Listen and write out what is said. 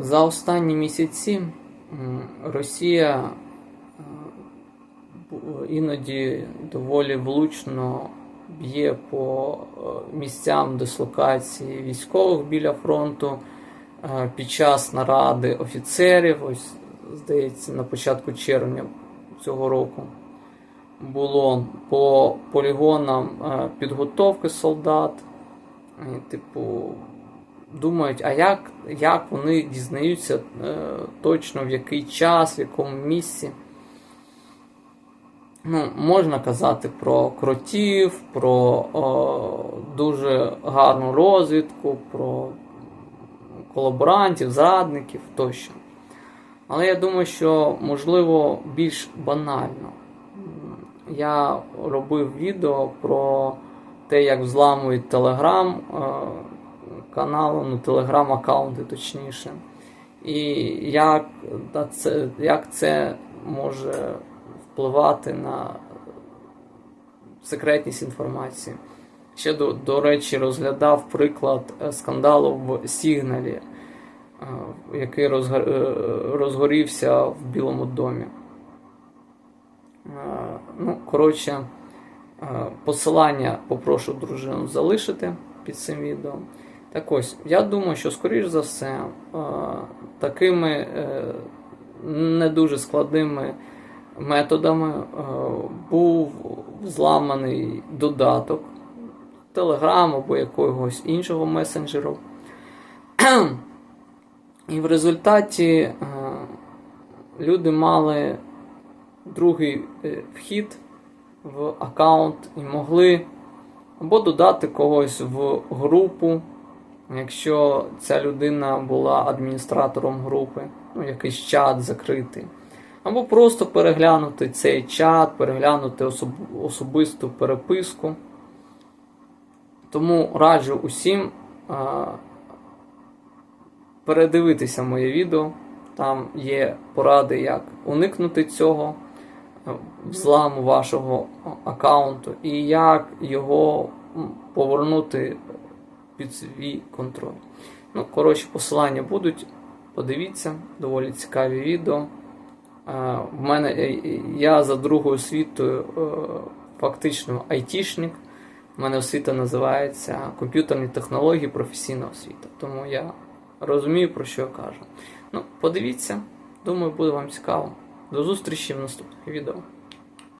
За останні місяці Росія е, іноді доволі влучно б'є по е, місцям дислокації військових біля фронту е, під час наради офіцерів. Ось, здається, на початку червня цього року було по полігонам е, підготовки солдат. Типу, думають, а як, як вони дізнаються е, точно в який час, в якому місці. Ну, можна казати про кротів, про о, дуже гарну розвідку, про колаборантів, зрадників тощо. Але я думаю, що можливо більш банально. Я робив відео про те, як взламують телеграм канали, ну, телеграм-аккаунти точніше. І як це, як це може впливати на секретність інформації. Ще, до, до речі, розглядав приклад е, скандалу в Сігналі, е, який е, розгорівся в Білому домі. Ну, коротше, посилання попрошу дружину залишити під цим відео. Так ось, я думаю, що, скоріш за все, е, такими е, не дуже складними методами е, був зламаний додаток Telegram або якогось іншого месенджеру. І в результаті люди мали другий вхід в аккаунт і могли або додати когось в групу, якщо ця людина була адміністратором групи, ну, якийсь чат закритий. Або просто переглянути цей чат, переглянути особ- особисту переписку. Тому раджу усім а, передивитися моє відео. Там є поради, як уникнути цього е, взламу вашого аккаунту і як його повернути під свій контроль. Ну, коротше, посилання будуть. Подивіться, доволі цікаві відео. Е, В мене е, я за другою освітою е, фактично айтішник. У мене освіта називається комп'ютерні технології, професійна освіта. Тому я розумію, про що я кажу. Ну, подивіться, думаю, буде вам цікаво. До зустрічі в наступних відео.